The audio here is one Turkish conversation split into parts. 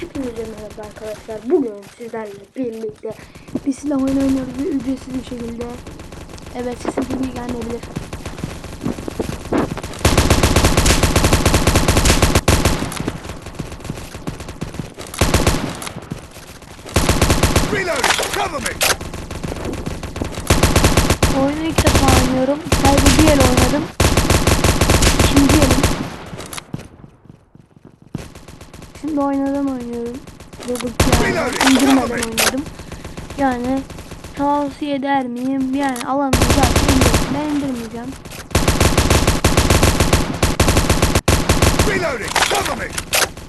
Hepinize merhaba arkadaşlar. Bugün sizlerle birlikte bir silah oyunu oynuyoruz ve ücretsiz bir şekilde. Evet sesim iyi gelmeyebilir. Reloading! Cover me! Oyunu ilk defa oynuyorum. Sadece bir el oynadım. Şimdi oynadan oynuyorum. İndirmeden oynadım. Yani tavsiye eder miyim? Yani alanı zaten. Ben indirmeyeceğim.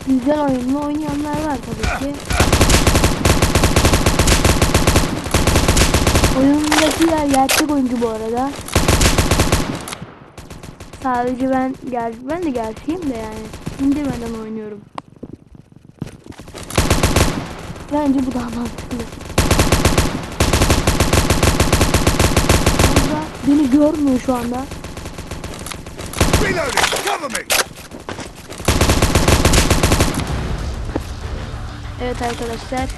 Güzel oyunlu oynayanlar var tabii ki. Oyundakiler gerçek oyuncu bu arada. Sadece ben ger ben de gerçeğim de yani indirmeden oynuyorum. Bence bu daha mantıklı. Hamza beni görmüyor şu anda. Reloading! Cover me! Evet arkadaşlar.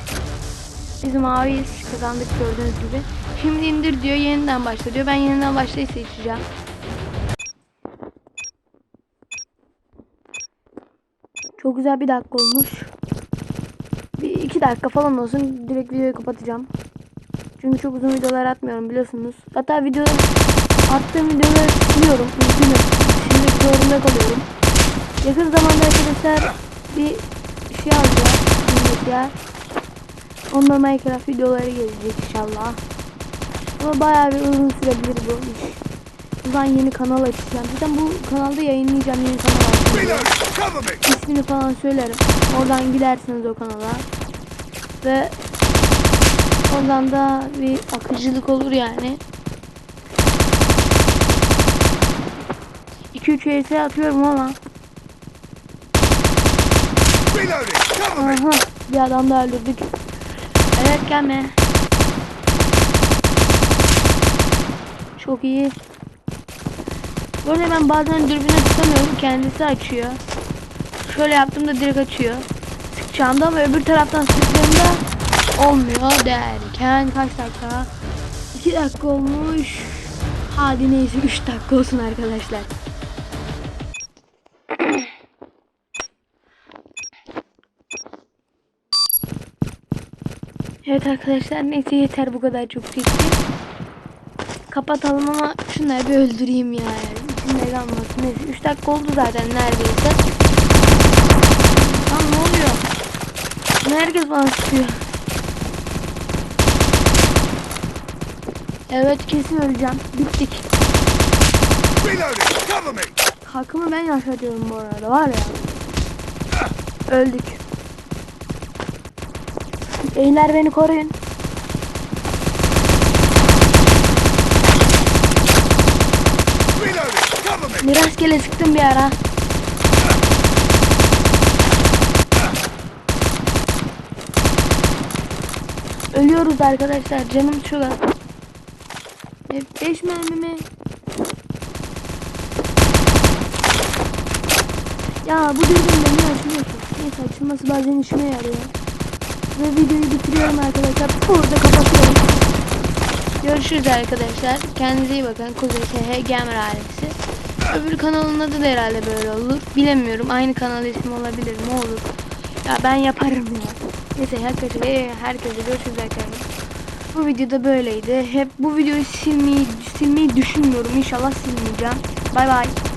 Biz maviyiz. Kazandık gördüğünüz gibi. Şimdi indir diyor. Yeniden başla diyor. Ben yeniden başlayı seçeceğim. Çok güzel bir dakika olmuş. Dakika falan olsun. Direkt videoyu kapatacağım. Çünkü çok uzun videolar atmıyorum biliyorsunuz. Hatta video attığım videoları siliyorum. Üzgünüm. Şimdi zorunda kalıyorum. Yakın zamanda arkadaşlar bir şey alacağım. Bilgisayar. Onunla Minecraft videoları gelecek inşallah. Ama bayağı bir uzun sürebilir bu iş. Buradan yeni kanal açacağım. Zaten bu kanalda yayınlayacağım yeni kanal açacağım. İsmini falan söylerim. Oradan gidersiniz o kanala. Ve oradan da bir akıcılık olur yani. 2-3 ES atıyorum ama. Aha bir adam da öldürdük. Evet gelme. Çok iyi. Bu arada ben bazen dürbünü tutamıyorum. Kendisi açıyor. Şöyle yaptığımda direkt açıyor. Sıkacağımda ve öbür taraftan sıktığımda olmuyor derken kaç dakika? 2 dakika olmuş. Hadi neyse 3 dakika olsun arkadaşlar. Evet arkadaşlar neyse yeter bu kadar çok çekti. Kapatalım ama şunları bir öldüreyim ya. İçinde kalmasın. Neyse 3 dakika oldu zaten neredeyse. Lan ne oluyor? Herkes bana sıkıyor. Evet kesin öleceğim. Bittik. Hakkımı ben yaşatıyorum bu arada var ya. Öldük. Beyler beni koruyun. Reloading! Cover me! Bir rastgele sıktım bir ara. Ölüyoruz arkadaşlar. Canım çok az. 5 mermi mi? Ya bu dürbünle niye açılıyor ki? Neyse açılması bazen işime yarıyor. Ve videoyu bitiriyorum arkadaşlar. Burada kapatıyorum. Görüşürüz arkadaşlar. Kendinize iyi bakın. Kuzey SH Gamer ailesi. Öbür kanalın adı da herhalde böyle olur. Bilemiyorum. Aynı kanal ismi olabilir mi? Olur. Ya ben yaparım ya. Neyse herkese, herkese görüşürüz arkadaşlar. Bu videoda böyleydi. Hep bu videoyu silmeyi, silmeyi düşünmüyorum. İnşallah silmeyeceğim. Bay bay.